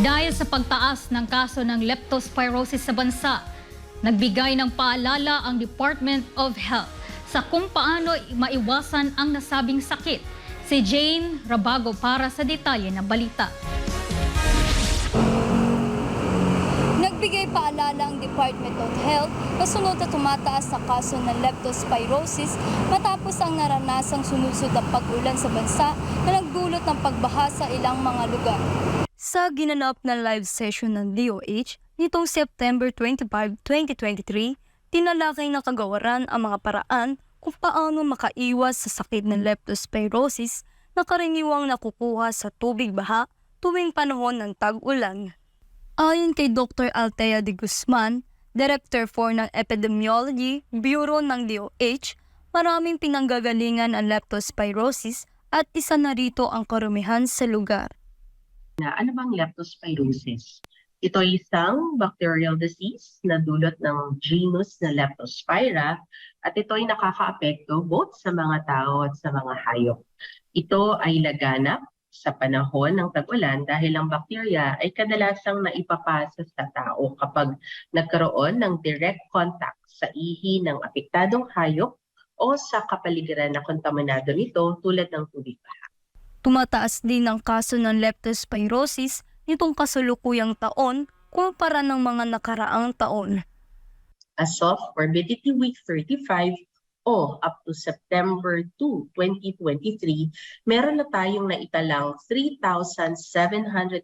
Dahil sa pagtaas ng kaso ng leptospirosis sa bansa, nagbigay ng paalala ang Department of Health sa kung paano maiwasan ang nasabing sakit. Si Jane Rabago para sa detalye ng balita. Nagbigay paalala ang Department of Health kasunod na tumataas sa kaso ng leptospirosis matapos ang naranasang sunod-sunod na pag-ulan sa bansa na nagdulot ng pagbaha sa ilang mga lugar. Sa ginanap na live session ng DOH nitong September 25, 2023, tinalakay ng kagawaran ang mga paraan kung paano makaiwas sa sakit ng leptospirosis na karaniwang nakukuha sa tubig baha tuwing panahon ng tag-ulan. Ayon kay Dr. Altea de Guzman, Director for ng Epidemiology Bureau ng DOH, maraming pinanggagalingan ang leptospirosis at isa na rito ang karumihan sa lugar. Na ano bang leptospirosis? Ito ay isang bacterial disease na dulot ng genus na Leptospira at ito ay nakakaapekto both sa mga tao at sa mga hayop. Ito ay laganap sa panahon ng tag-ulan dahil ang bakterya ay kadalasang naipapasa sa tao kapag nagkaroon ng direct contact sa ihi ng apektadong hayop o sa kapaligiran na kontaminado nito tulad ng tubig Tumataas din ang kaso ng leptospirosis nitong kasulukuyang taon kumpara ng mga nakaraang taon. as of Morbidity Week 35 o up to September 2, 2023, meron na tayong naitalang 3,728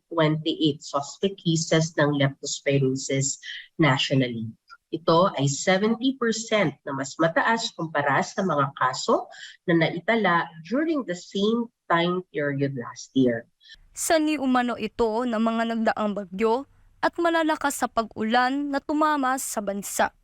suspect cases ng leptospirosis nationally. Ito ay 70% na mas mataas kumpara sa mga kaso na naitala during the same time period last year. Sani umano ito ng mga nagdaang bagyo at malalakas sa pag-ulan na tumama sa bansa.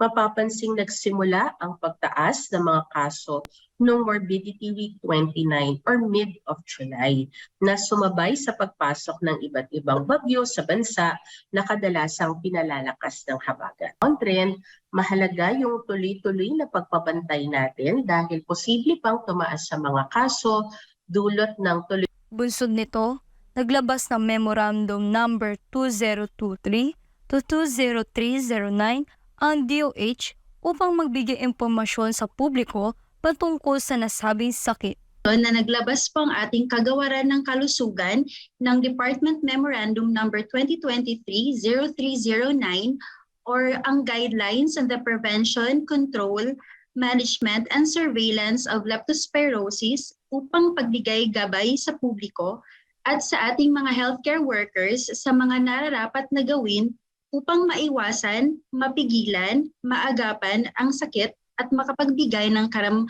Mapapansing nagsimula ang pagtaas ng mga kaso noong Morbidity Week 29 or mid of July na sumabay sa pagpasok ng iba't ibang bagyo sa bansa na kadalasang pinalalakas ng habagat. On trend, mahalaga yung tuloy-tuloy na pagpapantay natin dahil posible pang tumaas sa mga kaso dulot ng tuloy Bunsod nito, naglabas ng Memorandum Number 2023 to 20309 ang DOH upang magbigay impormasyon sa publiko patungkol sa nasabing sakit. na naglabas po ang ating kagawaran ng kalusugan ng Department Memorandum Number 2023-0309 or ang Guidelines on the Prevention, Control, Management and Surveillance of Leptospirosis upang pagbigay gabay sa publiko at sa ating mga healthcare workers sa mga nararapat na gawin upang maiwasan, mapigilan, maagapan ang sakit at makapagbigay ng karam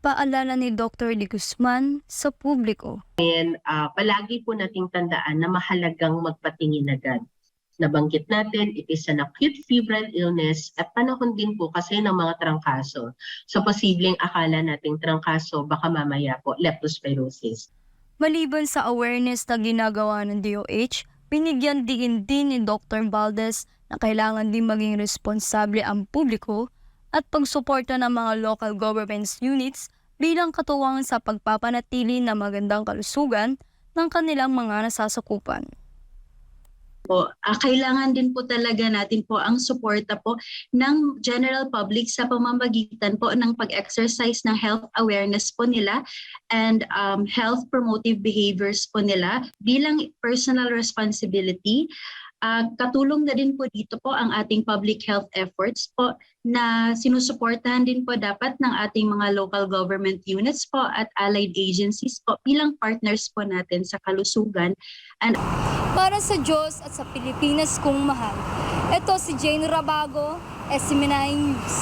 Paalala ni Dr. De Guzman sa publiko. ah, palagi po nating tandaan na mahalagang magpatingin agad. Nabanggit natin, it is an acute febrile illness at panahon din po kasi ng mga trangkaso. So posibleng akala nating trangkaso baka mamaya po leptospirosis. Maliban sa awareness na ginagawa ng DOH, binigyan din din ni Dr. Valdez na kailangan din maging responsable ang publiko at pagsuporta ng mga local governments units bilang katuwang sa pagpapanatili ng magandang kalusugan ng kanilang mga nasasakupan. Po. Ah, kailangan din po talaga natin po ang suporta po ng general public sa pamamagitan po ng pag-exercise ng health awareness po nila and um, health promotive behaviors po nila bilang personal responsibility. Ah, katulong na din po dito po ang ating public health efforts po na sinusuportahan din po dapat ng ating mga local government units po at allied agencies po bilang partners po natin sa kalusugan Para sa Diyos at sa Pilipinas kong mahal, ito si Jane Rabago, SMNI News.